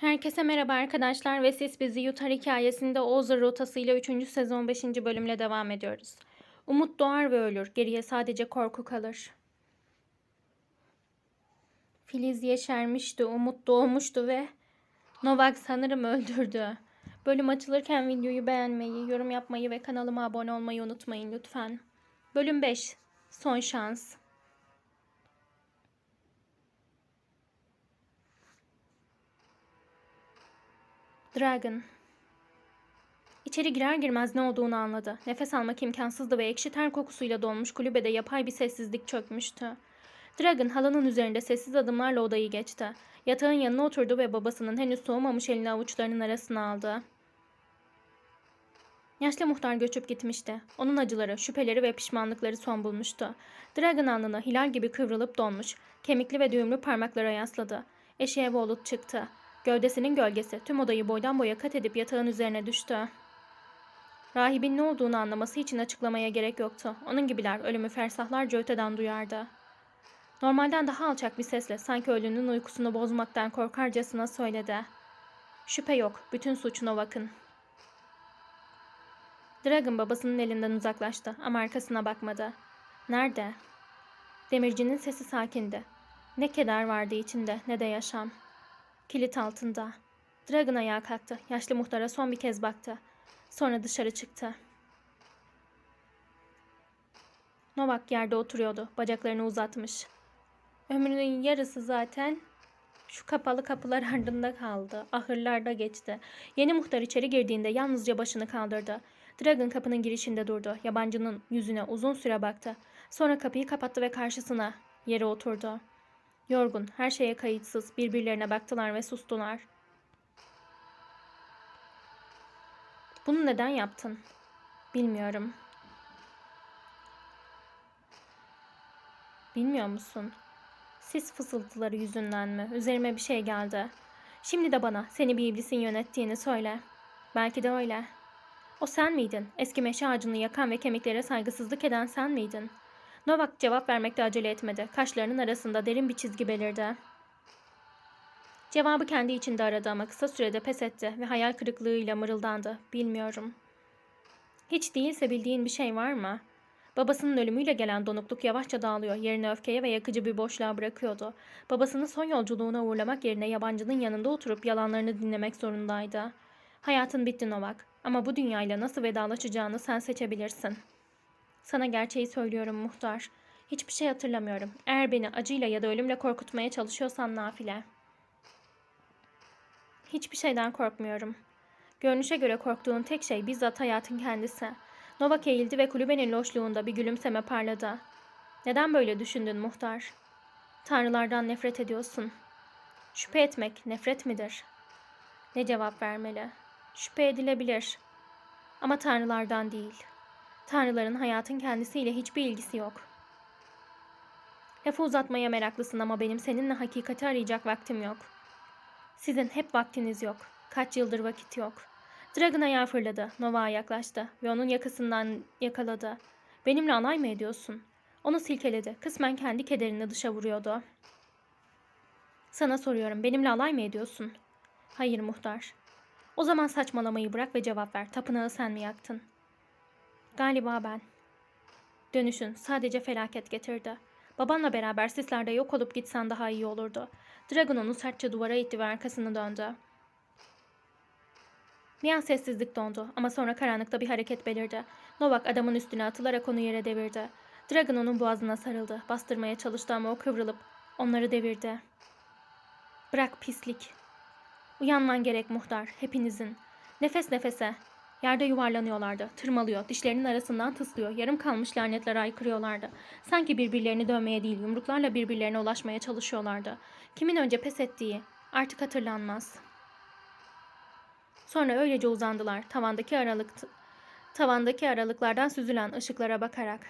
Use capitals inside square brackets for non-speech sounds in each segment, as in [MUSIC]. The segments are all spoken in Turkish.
Herkese merhaba arkadaşlar ve Siz Bizi Yutar hikayesinde Oğuzlar rotasıyla 3. sezon 5. bölümle devam ediyoruz. Umut doğar ve ölür. Geriye sadece korku kalır. Filiz yeşermişti, Umut doğmuştu ve Novak sanırım öldürdü. Bölüm açılırken videoyu beğenmeyi, yorum yapmayı ve kanalıma abone olmayı unutmayın lütfen. Bölüm 5. Son şans. Dragon. İçeri girer girmez ne olduğunu anladı. Nefes almak imkansızdı ve ekşi ter kokusuyla dolmuş kulübede yapay bir sessizlik çökmüştü. Dragon halının üzerinde sessiz adımlarla odayı geçti. Yatağın yanına oturdu ve babasının henüz soğumamış elini avuçlarının arasına aldı. Yaşlı muhtar göçüp gitmişti. Onun acıları, şüpheleri ve pişmanlıkları son bulmuştu. Dragon alnına hilal gibi kıvrılıp donmuş, kemikli ve düğümlü parmaklara yasladı. Eşeğe Volut çıktı. Gövdesinin gölgesi tüm odayı boydan boya kat edip yatağın üzerine düştü. Rahibin ne olduğunu anlaması için açıklamaya gerek yoktu. Onun gibiler ölümü fersahlarca öteden duyardı. Normalden daha alçak bir sesle sanki ölünün uykusunu bozmaktan korkarcasına söyledi. Şüphe yok, bütün suç Novak'ın. Dragon babasının elinden uzaklaştı ama arkasına bakmadı. Nerede? Demircinin sesi sakindi. Ne keder vardı içinde ne de yaşam. Kilit altında. Dragon ayağa kalktı. Yaşlı muhtara son bir kez baktı. Sonra dışarı çıktı. Novak yerde oturuyordu. Bacaklarını uzatmış. Ömrünün yarısı zaten şu kapalı kapılar [LAUGHS] ardında kaldı. Ahırlarda geçti. Yeni muhtar içeri girdiğinde yalnızca başını kaldırdı. Dragon kapının girişinde durdu. Yabancının yüzüne uzun süre baktı. Sonra kapıyı kapattı ve karşısına yere oturdu. Yorgun, her şeye kayıtsız birbirlerine baktılar ve sustular. Bunu neden yaptın? Bilmiyorum. Bilmiyor musun? Sis fısıltıları yüzünden mi? Üzerime bir şey geldi. Şimdi de bana seni bir iblisin yönettiğini söyle. Belki de öyle. O sen miydin? Eski meşe ağacını yakan ve kemiklere saygısızlık eden sen miydin? Novak cevap vermekte acele etmedi. Kaşlarının arasında derin bir çizgi belirdi. Cevabı kendi içinde aradı ama kısa sürede pes etti ve hayal kırıklığıyla mırıldandı. Bilmiyorum. Hiç değilse bildiğin bir şey var mı? Babasının ölümüyle gelen donukluk yavaşça dağılıyor. Yerini öfkeye ve yakıcı bir boşluğa bırakıyordu. Babasını son yolculuğuna uğurlamak yerine yabancının yanında oturup yalanlarını dinlemek zorundaydı. Hayatın bitti Novak. Ama bu dünyayla nasıl vedalaşacağını sen seçebilirsin. Sana gerçeği söylüyorum muhtar. Hiçbir şey hatırlamıyorum. Eğer beni acıyla ya da ölümle korkutmaya çalışıyorsan nafile. Hiçbir şeyden korkmuyorum. Görünüşe göre korktuğun tek şey bizzat hayatın kendisi. Novak eğildi ve kulübenin loşluğunda bir gülümseme parladı. Neden böyle düşündün muhtar? Tanrılardan nefret ediyorsun. Şüphe etmek nefret midir? Ne cevap vermeli? Şüphe edilebilir. Ama tanrılardan değil. Tanrıların hayatın kendisiyle hiçbir ilgisi yok. Lafı uzatmaya meraklısın ama benim seninle hakikati arayacak vaktim yok. Sizin hep vaktiniz yok. Kaç yıldır vakit yok. Dragon ayağa fırladı. Nova'ya yaklaştı ve onun yakasından yakaladı. Benimle alay mı ediyorsun? Onu silkeledi. Kısmen kendi kederini dışa vuruyordu. Sana soruyorum. Benimle alay mı ediyorsun? Hayır muhtar. O zaman saçmalamayı bırak ve cevap ver. Tapınağı sen mi yaktın? Galiba ben. Dönüşün sadece felaket getirdi. Babanla beraber sislerde yok olup gitsen daha iyi olurdu. Dragon onu sertçe duvara itti ve arkasını döndü. Bir an sessizlik dondu ama sonra karanlıkta bir hareket belirdi. Novak adamın üstüne atılarak onu yere devirdi. Dragon onun boğazına sarıldı. Bastırmaya çalıştı ama o kıvrılıp onları devirdi. Bırak pislik. Uyanman gerek muhtar, hepinizin. Nefes nefese. Yerde yuvarlanıyorlardı. Tırmalıyor, dişlerinin arasından tıslıyor. Yarım kalmış lanetler aykırıyorlardı. Sanki birbirlerini dövmeye değil, yumruklarla birbirlerine ulaşmaya çalışıyorlardı. Kimin önce pes ettiği artık hatırlanmaz. Sonra öylece uzandılar, tavandaki aralık tavandaki aralıklardan süzülen ışıklara bakarak.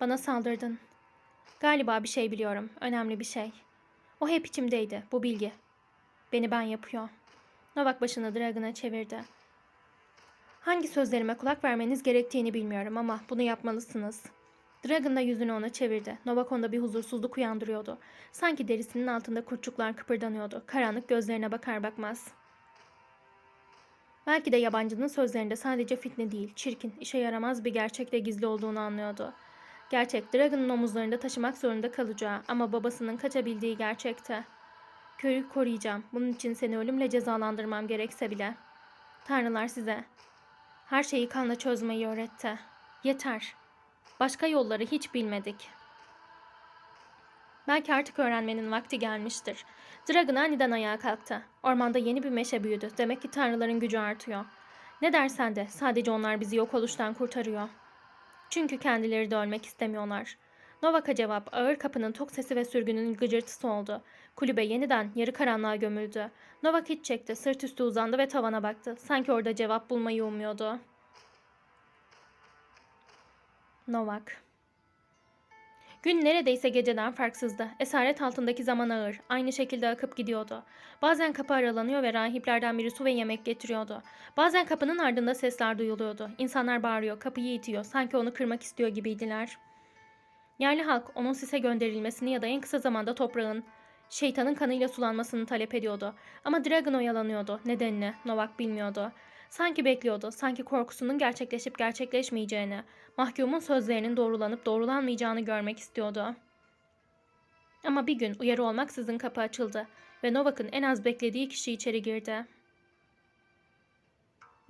Bana saldırdın. Galiba bir şey biliyorum, önemli bir şey. O hep içimdeydi, bu bilgi. Beni ben yapıyor. Novak başını Dragon'a çevirdi. Hangi sözlerime kulak vermeniz gerektiğini bilmiyorum ama bunu yapmalısınız. Dragon da yüzünü ona çevirdi. Novak onda bir huzursuzluk uyandırıyordu. Sanki derisinin altında kurtçuklar kıpırdanıyordu. Karanlık gözlerine bakar bakmaz. Belki de yabancının sözlerinde sadece fitne değil, çirkin, işe yaramaz bir gerçekle gizli olduğunu anlıyordu. Gerçek, Dragon'ın omuzlarında taşımak zorunda kalacağı ama babasının kaçabildiği gerçekte. Köyü koruyacağım. Bunun için seni ölümle cezalandırmam gerekse bile. Tanrılar size. Her şeyi kanla çözmeyi öğretti. Yeter. Başka yolları hiç bilmedik. Belki artık öğrenmenin vakti gelmiştir. Dragon aniden ayağa kalktı. Ormanda yeni bir meşe büyüdü. Demek ki tanrıların gücü artıyor. Ne dersen de sadece onlar bizi yok oluştan kurtarıyor. Çünkü kendileri de ölmek istemiyorlar. Novak'a cevap ağır kapının tok sesi ve sürgünün gıcırtısı oldu. Kulübe yeniden yarı karanlığa gömüldü. Novak hiç çekti, sırt üstü uzandı ve tavana baktı. Sanki orada cevap bulmayı umuyordu. Novak Gün neredeyse geceden farksızdı. Esaret altındaki zaman ağır, aynı şekilde akıp gidiyordu. Bazen kapı aralanıyor ve rahiplerden biri su ve yemek getiriyordu. Bazen kapının ardında sesler duyuluyordu. İnsanlar bağırıyor, kapıyı itiyor, sanki onu kırmak istiyor gibiydiler. Yerli halk onun sise gönderilmesini ya da en kısa zamanda toprağın, şeytanın kanıyla sulanmasını talep ediyordu. Ama Dragon oyalanıyordu. Nedenini Novak bilmiyordu. Sanki bekliyordu, sanki korkusunun gerçekleşip gerçekleşmeyeceğini, mahkumun sözlerinin doğrulanıp doğrulanmayacağını görmek istiyordu. Ama bir gün uyarı olmaksızın kapı açıldı ve Novak'ın en az beklediği kişi içeri girdi.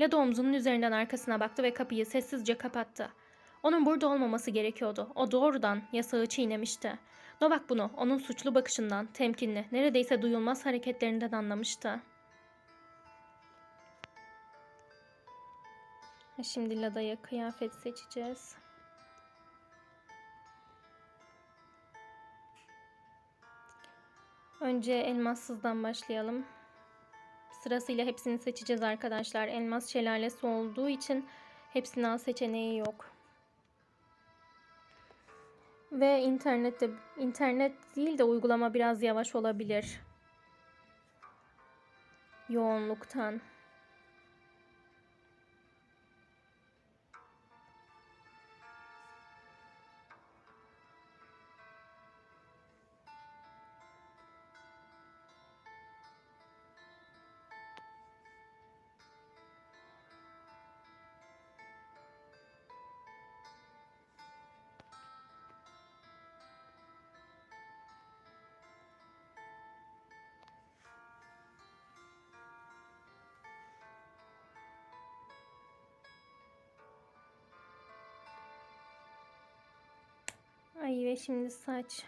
Lada omzunun üzerinden arkasına baktı ve kapıyı sessizce kapattı. Onun burada olmaması gerekiyordu. O doğrudan yasağı çiğnemişti. Novak bunu onun suçlu bakışından, temkinli, neredeyse duyulmaz hareketlerinden anlamıştı. Şimdi Lada'ya kıyafet seçeceğiz. Önce elmassızdan başlayalım. Sırasıyla hepsini seçeceğiz arkadaşlar. Elmas şelalesi olduğu için hepsini al seçeneği yok. Ve internette internet değil de uygulama biraz yavaş olabilir. Yoğunluktan. Ay ve şimdi saç.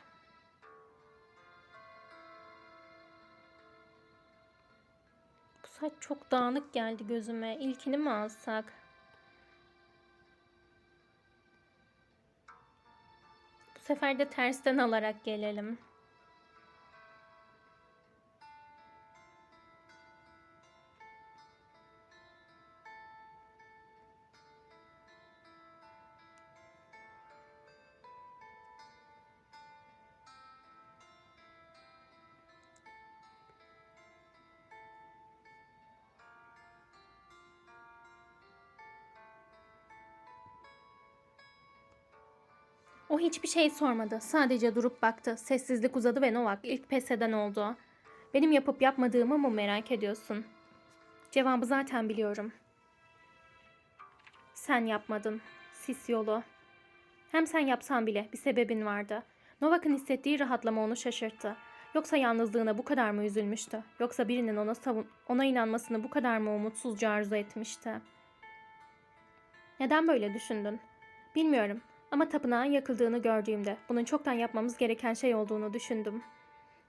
Bu saç çok dağınık geldi gözüme. İlkini mi alsak? Bu sefer de tersten alarak gelelim. O hiçbir şey sormadı. Sadece durup baktı. Sessizlik uzadı ve Novak ilk pes eden oldu. Benim yapıp yapmadığımı mı merak ediyorsun? Cevabı zaten biliyorum. Sen yapmadın. Sis yolu. Hem sen yapsan bile bir sebebin vardı. Novak'ın hissettiği rahatlama onu şaşırttı. Yoksa yalnızlığına bu kadar mı üzülmüştü? Yoksa birinin ona savun ona inanmasını bu kadar mı umutsuzca arzu etmişti? Neden böyle düşündün? Bilmiyorum. Ama tapınağın yakıldığını gördüğümde bunun çoktan yapmamız gereken şey olduğunu düşündüm.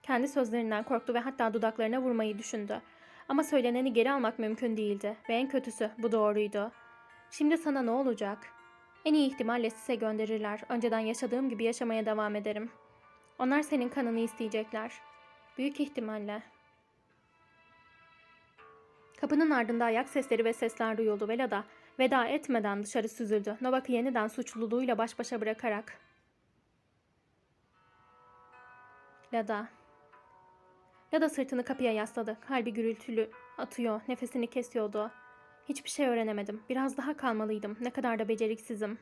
Kendi sözlerinden korktu ve hatta dudaklarına vurmayı düşündü. Ama söyleneni geri almak mümkün değildi ve en kötüsü bu doğruydu. Şimdi sana ne olacak? En iyi ihtimalle size gönderirler. Önceden yaşadığım gibi yaşamaya devam ederim. Onlar senin kanını isteyecekler. Büyük ihtimalle. Kapının ardında ayak sesleri ve sesler duyuldu ve Lada Veda etmeden dışarı süzüldü. Novak'ı yeniden suçluluğuyla baş başa bırakarak. Lada. Lada sırtını kapıya yasladı. Kalbi gürültülü atıyor. Nefesini kesiyordu. Hiçbir şey öğrenemedim. Biraz daha kalmalıydım. Ne kadar da beceriksizim.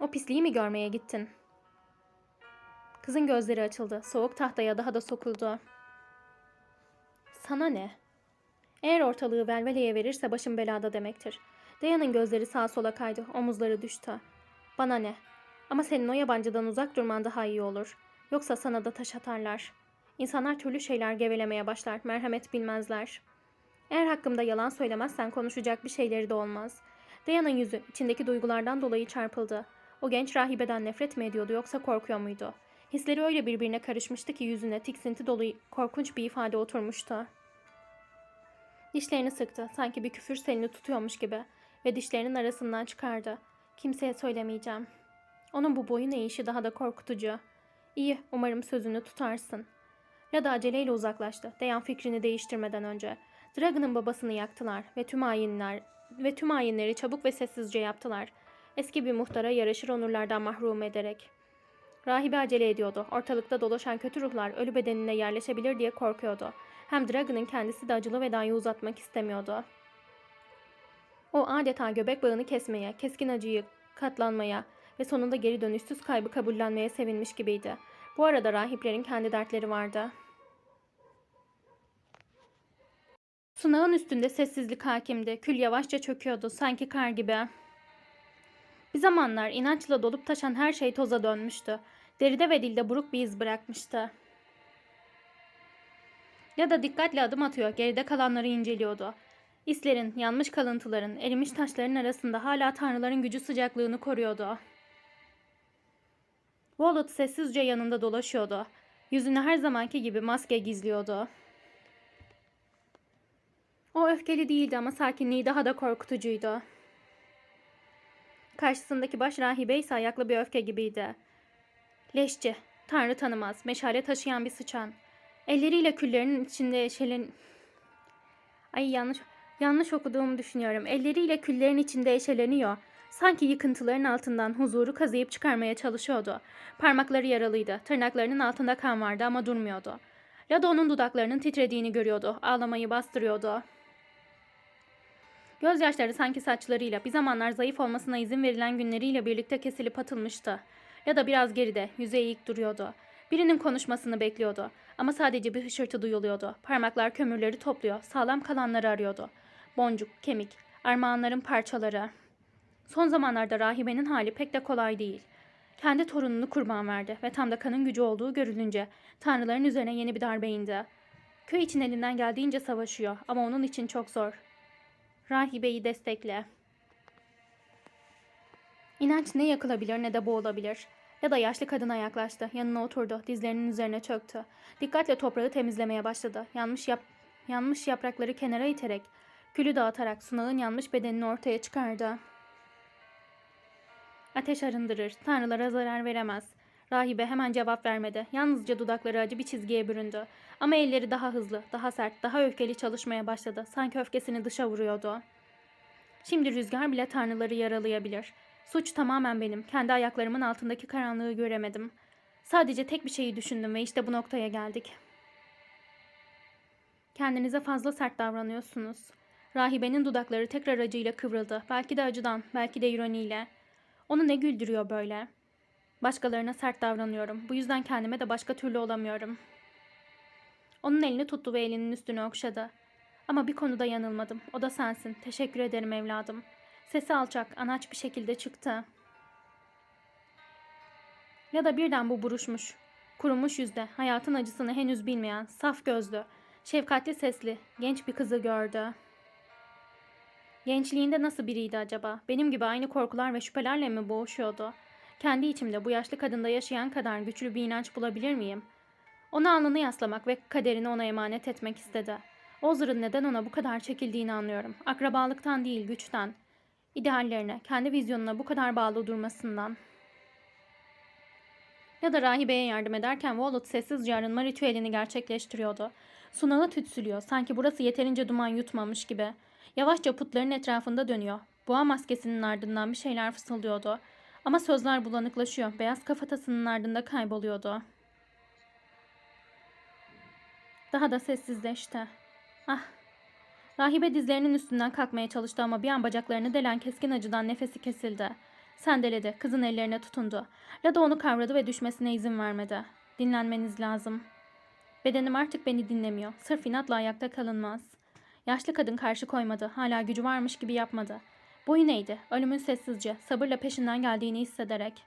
O pisliği mi görmeye gittin? Kızın gözleri açıldı. Soğuk tahtaya daha da sokuldu. Sana ne? Eğer ortalığı velveleye verirse başım belada demektir. Dayan'ın gözleri sağa sola kaydı. Omuzları düştü. Bana ne? Ama senin o yabancıdan uzak durman daha iyi olur. Yoksa sana da taş atarlar. İnsanlar türlü şeyler gevelemeye başlar. Merhamet bilmezler. Eğer hakkımda yalan söylemezsen konuşacak bir şeyleri de olmaz. Dayan'ın yüzü içindeki duygulardan dolayı çarpıldı. O genç rahibeden nefret mi ediyordu yoksa korkuyor muydu? Hisleri öyle birbirine karışmıştı ki yüzüne tiksinti dolu korkunç bir ifade oturmuştu. Dişlerini sıktı. Sanki bir küfür selini tutuyormuş gibi. Ve dişlerinin arasından çıkardı. Kimseye söylemeyeceğim. Onun bu boyun eğişi daha da korkutucu. İyi, umarım sözünü tutarsın. Lada aceleyle uzaklaştı. Dayan fikrini değiştirmeden önce. Dragon'ın babasını yaktılar ve tüm ayinler ve tüm ayinleri çabuk ve sessizce yaptılar. Eski bir muhtara yaraşır onurlardan mahrum ederek. Rahibe acele ediyordu. Ortalıkta dolaşan kötü ruhlar ölü bedenine yerleşebilir diye korkuyordu. Hem Dragon'ın kendisi de acılı vedayı uzatmak istemiyordu. O adeta göbek bağını kesmeye, keskin acıyı katlanmaya ve sonunda geri dönüşsüz kaybı kabullenmeye sevinmiş gibiydi. Bu arada rahiplerin kendi dertleri vardı. Sunağın üstünde sessizlik hakimdi. Kül yavaşça çöküyordu sanki kar gibi. Bir zamanlar inançla dolup taşan her şey toza dönmüştü. Deride ve dilde buruk bir iz bırakmıştı. Ya da dikkatle adım atıyor, geride kalanları inceliyordu. İslerin, yanmış kalıntıların, erimiş taşların arasında hala tanrıların gücü sıcaklığını koruyordu. Wallet sessizce yanında dolaşıyordu. Yüzünü her zamanki gibi maske gizliyordu. O öfkeli değildi ama sakinliği daha da korkutucuydu. Karşısındaki baş rahibe ise ayaklı bir öfke gibiydi. Leşçi, tanrı tanımaz, meşale taşıyan bir sıçan. Elleriyle küllerinin içinde yeşelin... Ay yanlış, yanlış okuduğumu düşünüyorum. Elleriyle küllerin içinde eşeleniyor. Sanki yıkıntıların altından huzuru kazıyıp çıkarmaya çalışıyordu. Parmakları yaralıydı. Tırnaklarının altında kan vardı ama durmuyordu. Lada onun dudaklarının titrediğini görüyordu. Ağlamayı bastırıyordu. Gözyaşları sanki saçlarıyla bir zamanlar zayıf olmasına izin verilen günleriyle birlikte kesilip atılmıştı. Ya da biraz geride, yüzeye eğik duruyordu. Birinin konuşmasını bekliyordu. Ama sadece bir hışırtı duyuluyordu. Parmaklar kömürleri topluyor, sağlam kalanları arıyordu. Boncuk, kemik, armağanların parçaları. Son zamanlarda rahibenin hali pek de kolay değil. Kendi torununu kurban verdi ve tam da kanın gücü olduğu görülünce tanrıların üzerine yeni bir darbe indi. Köy için elinden geldiğince savaşıyor ama onun için çok zor. Rahibeyi destekle. İnanç ne yakılabilir ne de boğulabilir. Ya da yaşlı kadına yaklaştı. Yanına oturdu. Dizlerinin üzerine çöktü. Dikkatle toprağı temizlemeye başladı. Yanmış yap yanmış yaprakları kenara iterek, külü dağıtarak sunağın yanmış bedenini ortaya çıkardı. Ateş arındırır. Tanrılara zarar veremez. Rahibe hemen cevap vermedi. Yalnızca dudakları acı bir çizgiye büründü. Ama elleri daha hızlı, daha sert, daha öfkeli çalışmaya başladı. Sanki öfkesini dışa vuruyordu. Şimdi rüzgar bile tanrıları yaralayabilir. Suç tamamen benim. Kendi ayaklarımın altındaki karanlığı göremedim. Sadece tek bir şeyi düşündüm ve işte bu noktaya geldik. Kendinize fazla sert davranıyorsunuz. Rahibenin dudakları tekrar acıyla kıvrıldı. Belki de acıdan, belki de ironiyle. Onu ne güldürüyor böyle? Başkalarına sert davranıyorum. Bu yüzden kendime de başka türlü olamıyorum. Onun elini tuttu ve elinin üstünü okşadı. Ama bir konuda yanılmadım. O da sensin. Teşekkür ederim evladım. Sesi alçak, anaç bir şekilde çıktı. Ya da birden bu buruşmuş. Kurumuş yüzde, hayatın acısını henüz bilmeyen, saf gözlü, şefkatli sesli, genç bir kızı gördü. Gençliğinde nasıl biriydi acaba? Benim gibi aynı korkular ve şüphelerle mi boğuşuyordu? Kendi içimde bu yaşlı kadında yaşayan kadar güçlü bir inanç bulabilir miyim? Ona alnını yaslamak ve kaderini ona emanet etmek istedi. Ozer'ın neden ona bu kadar çekildiğini anlıyorum. Akrabalıktan değil, güçten. İdeallerine, kendi vizyonuna bu kadar bağlı durmasından. Ya da rahibeye yardım ederken Wallet sessizce arınma ritüelini gerçekleştiriyordu. Sunağı tütsülüyor, sanki burası yeterince duman yutmamış gibi. Yavaşça putların etrafında dönüyor. Boğa maskesinin ardından bir şeyler fısıldıyordu. Ama sözler bulanıklaşıyor. Beyaz kafatasının ardında kayboluyordu. Daha da sessizleşti. Ah. Rahibe dizlerinin üstünden kalkmaya çalıştı ama bir an bacaklarını delen keskin acıdan nefesi kesildi. Sendeledi. Kızın ellerine tutundu. Lada onu kavradı ve düşmesine izin vermedi. Dinlenmeniz lazım. Bedenim artık beni dinlemiyor. Sırf inatla ayakta kalınmaz. Yaşlı kadın karşı koymadı. Hala gücü varmış gibi yapmadı. Boyu neydi? Ölümün sessizce, sabırla peşinden geldiğini hissederek.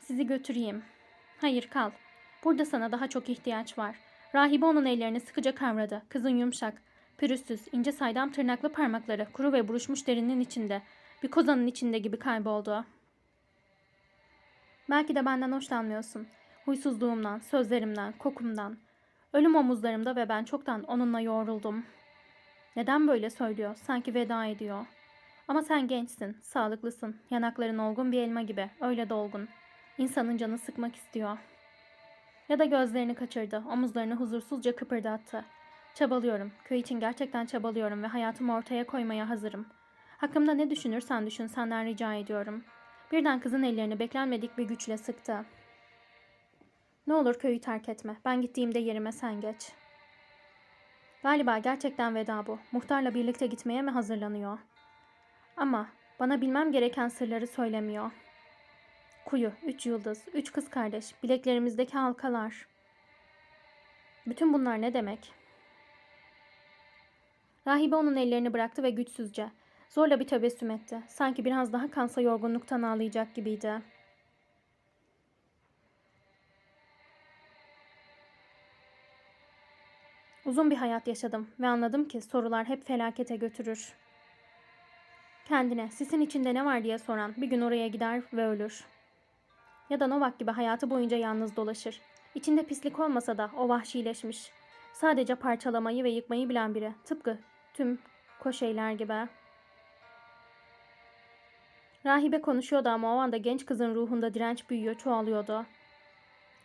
Sizi götüreyim. Hayır kal. Burada sana daha çok ihtiyaç var. Rahibe onun ellerini sıkıca kavradı. Kızın yumuşak, pürüzsüz, ince saydam tırnaklı parmakları kuru ve buruşmuş derinin içinde, bir kozanın içinde gibi kayboldu. Belki de benden hoşlanmıyorsun. Huysuzluğumdan, sözlerimden, kokumdan. Ölüm omuzlarımda ve ben çoktan onunla yoğruldum. Neden böyle söylüyor? Sanki veda ediyor. Ama sen gençsin, sağlıklısın. Yanakların olgun bir elma gibi, öyle dolgun. İnsanın canı sıkmak istiyor. Ya da gözlerini kaçırdı, omuzlarını huzursuzca kıpırdattı. Çabalıyorum, köy için gerçekten çabalıyorum ve hayatımı ortaya koymaya hazırım. Hakkımda ne düşünürsen düşün, senden rica ediyorum. Birden kızın ellerini beklenmedik bir güçle sıktı. Ne olur köyü terk etme. Ben gittiğimde yerime sen geç. Galiba gerçekten veda bu. Muhtarla birlikte gitmeye mi hazırlanıyor? Ama bana bilmem gereken sırları söylemiyor. Kuyu, üç yıldız, üç kız kardeş, bileklerimizdeki halkalar. Bütün bunlar ne demek? Rahibe onun ellerini bıraktı ve güçsüzce, zorla bir tebessüm etti. Sanki biraz daha kansa yorgunluktan ağlayacak gibiydi. Uzun bir hayat yaşadım ve anladım ki sorular hep felakete götürür. Kendine sisin içinde ne var diye soran bir gün oraya gider ve ölür. Ya da Novak gibi hayatı boyunca yalnız dolaşır. İçinde pislik olmasa da o vahşileşmiş. Sadece parçalamayı ve yıkmayı bilen biri. Tıpkı tüm koşeyler gibi. Rahibe konuşuyordu ama o anda genç kızın ruhunda direnç büyüyor, çoğalıyordu.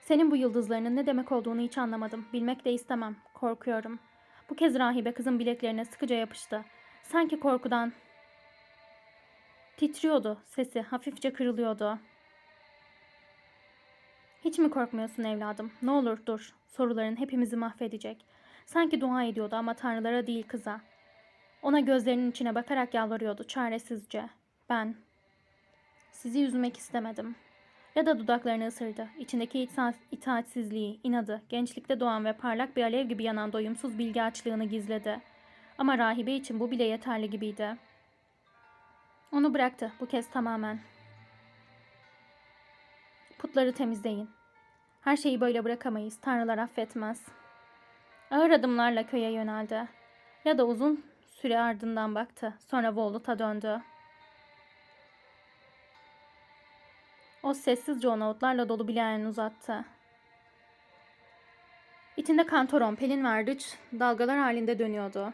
Senin bu yıldızlarının ne demek olduğunu hiç anlamadım. Bilmek de istemem. Korkuyorum. Bu kez rahibe kızın bileklerine sıkıca yapıştı. Sanki korkudan titriyordu. Sesi hafifçe kırılıyordu. Hiç mi korkmuyorsun evladım? Ne olur dur. Soruların hepimizi mahvedecek. Sanki dua ediyordu ama tanrılara değil kıza. Ona gözlerinin içine bakarak yalvarıyordu çaresizce. Ben sizi üzmek istemedim. Ya da dudaklarını ısırdı. İçindeki ita- itaatsizliği, inadı, gençlikte doğan ve parlak bir alev gibi yanan doyumsuz bilgi açlığını gizledi. Ama rahibe için bu bile yeterli gibiydi. Onu bıraktı bu kez tamamen. Putları temizleyin. Her şeyi böyle bırakamayız. Tanrılar affetmez. Ağır adımlarla köye yöneldi. Ya da uzun süre ardından baktı. Sonra Volut'a döndü. O sessizce ona otlarla dolu bileğini uzattı. İçinde kantoron, pelin ve ardıç dalgalar halinde dönüyordu.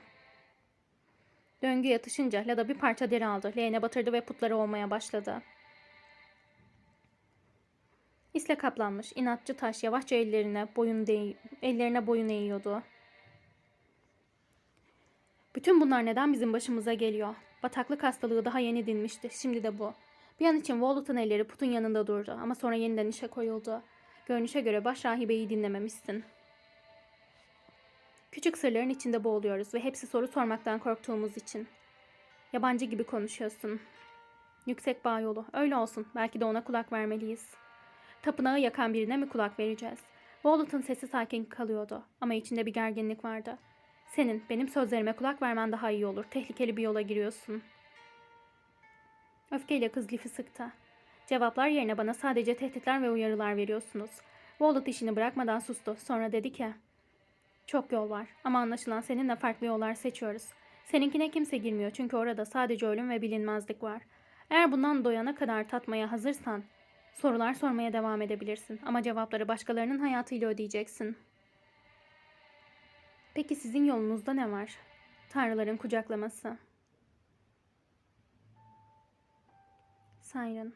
Döngü yatışınca Lada bir parça deri aldı. Leğene batırdı ve putları olmaya başladı. İsle kaplanmış inatçı taş yavaşça ellerine boyun ellerine boyun eğiyordu. Bütün bunlar neden bizim başımıza geliyor? Bataklık hastalığı daha yeni dinmişti. Şimdi de bu. Bir an için Wallet'ın elleri putun yanında durdu ama sonra yeniden işe koyuldu. Görünüşe göre baş rahibeyi dinlememişsin. Küçük sırların içinde boğuluyoruz ve hepsi soru sormaktan korktuğumuz için. Yabancı gibi konuşuyorsun. Yüksek bağ yolu. Öyle olsun. Belki de ona kulak vermeliyiz. Tapınağı yakan birine mi kulak vereceğiz? Wallet'ın sesi sakin kalıyordu ama içinde bir gerginlik vardı. Senin benim sözlerime kulak vermen daha iyi olur. Tehlikeli bir yola giriyorsun. Öfkeyle kız lifi sıktı. Cevaplar yerine bana sadece tehditler ve uyarılar veriyorsunuz. Wallet işini bırakmadan sustu. Sonra dedi ki... Çok yol var ama anlaşılan seninle farklı yollar seçiyoruz. Seninkine kimse girmiyor çünkü orada sadece ölüm ve bilinmezlik var. Eğer bundan doyana kadar tatmaya hazırsan sorular sormaya devam edebilirsin ama cevapları başkalarının hayatıyla ödeyeceksin. Peki sizin yolunuzda ne var? Tanrıların kucaklaması. Siren.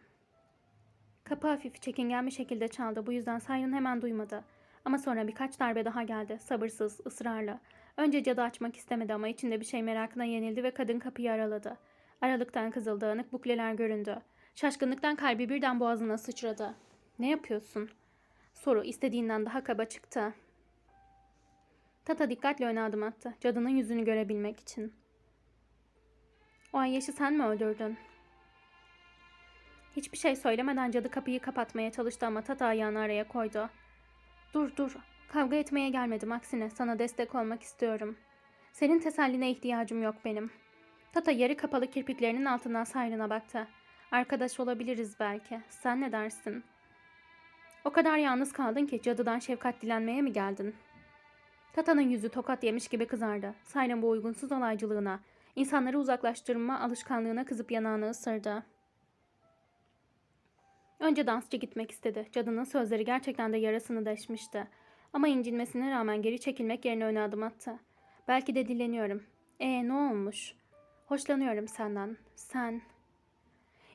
Kapı hafif çekingen bir şekilde çaldı. Bu yüzden Siren hemen duymadı. Ama sonra birkaç darbe daha geldi. Sabırsız, ısrarla. Önce cadı açmak istemedi ama içinde bir şey merakına yenildi ve kadın kapıyı araladı. Aralıktan kızıl dağınık bukleler göründü. Şaşkınlıktan kalbi birden boğazına sıçradı. Ne yapıyorsun? Soru istediğinden daha kaba çıktı. Tata dikkatle öne adım attı. Cadının yüzünü görebilmek için. O Ayyaş'ı sen mi öldürdün? Hiçbir şey söylemeden cadı kapıyı kapatmaya çalıştı ama Tata ayağını araya koydu. Dur dur. Kavga etmeye gelmedim. Aksine sana destek olmak istiyorum. Senin teselline ihtiyacım yok benim. Tata yarı kapalı kirpiklerinin altından Siren'a baktı. Arkadaş olabiliriz belki. Sen ne dersin? O kadar yalnız kaldın ki cadıdan şefkat dilenmeye mi geldin? Tata'nın yüzü tokat yemiş gibi kızardı. Siren bu uygunsuz olaycılığına, insanları uzaklaştırma alışkanlığına kızıp yanağını ısırdı. Önce dansçı gitmek istedi. Cadının sözleri gerçekten de yarasını deşmişti. Ama incinmesine rağmen geri çekilmek yerine öne adım attı. Belki de dileniyorum. E ne olmuş? Hoşlanıyorum senden. Sen.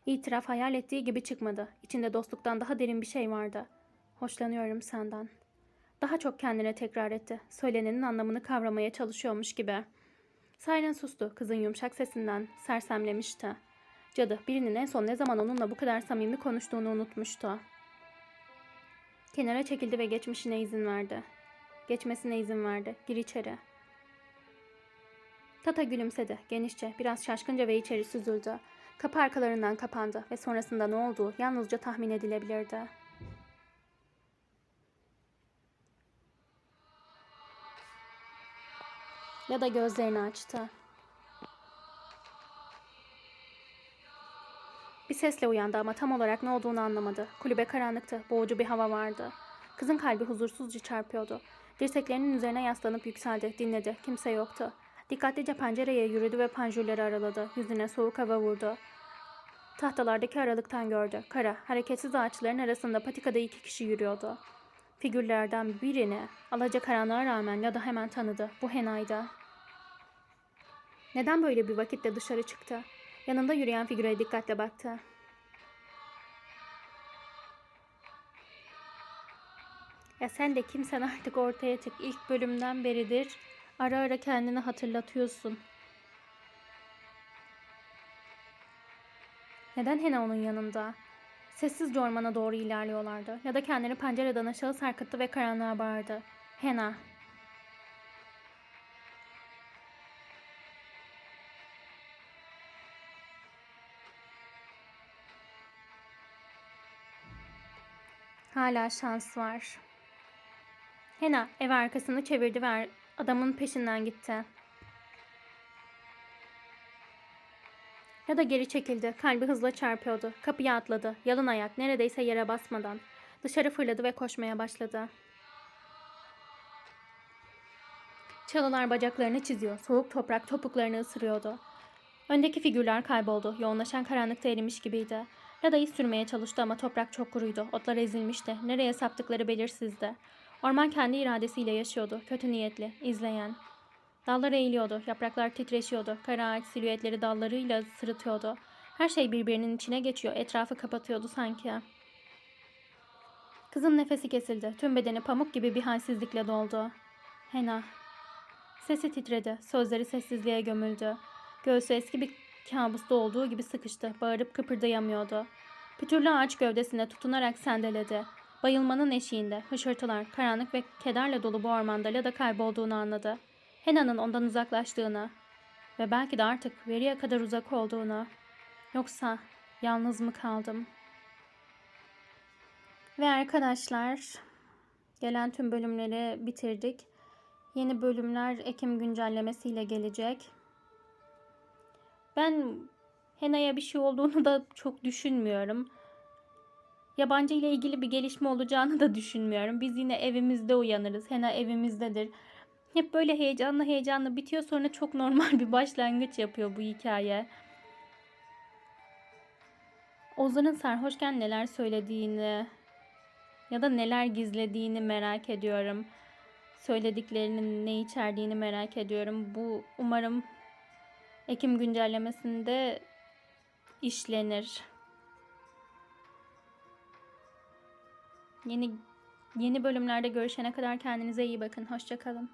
İtiraf hayal ettiği gibi çıkmadı. İçinde dostluktan daha derin bir şey vardı. Hoşlanıyorum senden. Daha çok kendine tekrar etti. Söylenenin anlamını kavramaya çalışıyormuş gibi. Siren sustu. Kızın yumuşak sesinden sersemlemişti. Cadı birinin en son ne zaman onunla bu kadar samimi konuştuğunu unutmuştu. Kenara çekildi ve geçmişine izin verdi. Geçmesine izin verdi. Gir içeri. Tata gülümsedi. Genişçe, biraz şaşkınca ve içeri süzüldü. Kapı arkalarından kapandı ve sonrasında ne olduğu yalnızca tahmin edilebilirdi. Ya da gözlerini açtı. Bir sesle uyandı ama tam olarak ne olduğunu anlamadı. Kulübe karanlıktı, boğucu bir hava vardı. Kızın kalbi huzursuzca çarpıyordu. Dirseklerinin üzerine yaslanıp yükseldi, dinledi. Kimse yoktu. Dikkatlice pencereye yürüdü ve panjurları araladı. Yüzüne soğuk hava vurdu. Tahtalardaki aralıktan gördü. Kara, hareketsiz ağaçların arasında patikada iki kişi yürüyordu. Figürlerden birini alacakaranlığa rağmen ya da hemen tanıdı. Bu Hena'ydı. Neden böyle bir vakitte dışarı çıktı? Yanında yürüyen figüre dikkatle baktı. Ya sen de kimsen artık ortaya çık. İlk bölümden beridir ara ara kendini hatırlatıyorsun. Neden Hena onun yanında? Sessizce ormana doğru ilerliyorlardı. Ya da kendini pencereden aşağı sarkıttı ve karanlığa bağırdı. Hena. Hala şans var. Hena ev arkasını çevirdi ve adamın peşinden gitti. Ya da geri çekildi. Kalbi hızla çarpıyordu. Kapıya atladı. Yalın ayak neredeyse yere basmadan. Dışarı fırladı ve koşmaya başladı. Çalılar bacaklarını çiziyor. Soğuk toprak topuklarını ısırıyordu. Öndeki figürler kayboldu. Yoğunlaşan karanlıkta erimiş gibiydi. Ya da iz sürmeye çalıştı ama toprak çok kuruydu. Otlar ezilmişti. Nereye saptıkları belirsizdi. Orman kendi iradesiyle yaşıyordu. Kötü niyetli, izleyen. Dallar eğiliyordu, yapraklar titreşiyordu. Kara ağaç silüetleri dallarıyla sırıtıyordu. Her şey birbirinin içine geçiyor, etrafı kapatıyordu sanki. Kızın nefesi kesildi. Tüm bedeni pamuk gibi bir halsizlikle doldu. Hena. Sesi titredi. Sözleri sessizliğe gömüldü. Göğsü eski bir kabusta olduğu gibi sıkıştı. Bağırıp kıpırdayamıyordu. Pütürlü ağaç gövdesine tutunarak sendeledi. Bayılmanın eşiğinde hışırtılar, karanlık ve kederle dolu bu ormanda Lada kaybolduğunu anladı. Hena'nın ondan uzaklaştığını ve belki de artık veriye kadar uzak olduğunu. Yoksa yalnız mı kaldım? Ve arkadaşlar gelen tüm bölümleri bitirdik. Yeni bölümler Ekim güncellemesiyle gelecek. Ben Hena'ya bir şey olduğunu da çok düşünmüyorum. Yabancı ile ilgili bir gelişme olacağını da düşünmüyorum. Biz yine evimizde uyanırız. Hena evimizdedir. Hep böyle heyecanlı heyecanlı bitiyor sonra çok normal bir başlangıç yapıyor bu hikaye. Ozan'ın sarhoşken neler söylediğini ya da neler gizlediğini merak ediyorum. Söylediklerinin ne içerdiğini merak ediyorum. Bu umarım Ekim güncellemesinde işlenir. Yeni yeni bölümlerde görüşene kadar kendinize iyi bakın. Hoşçakalın.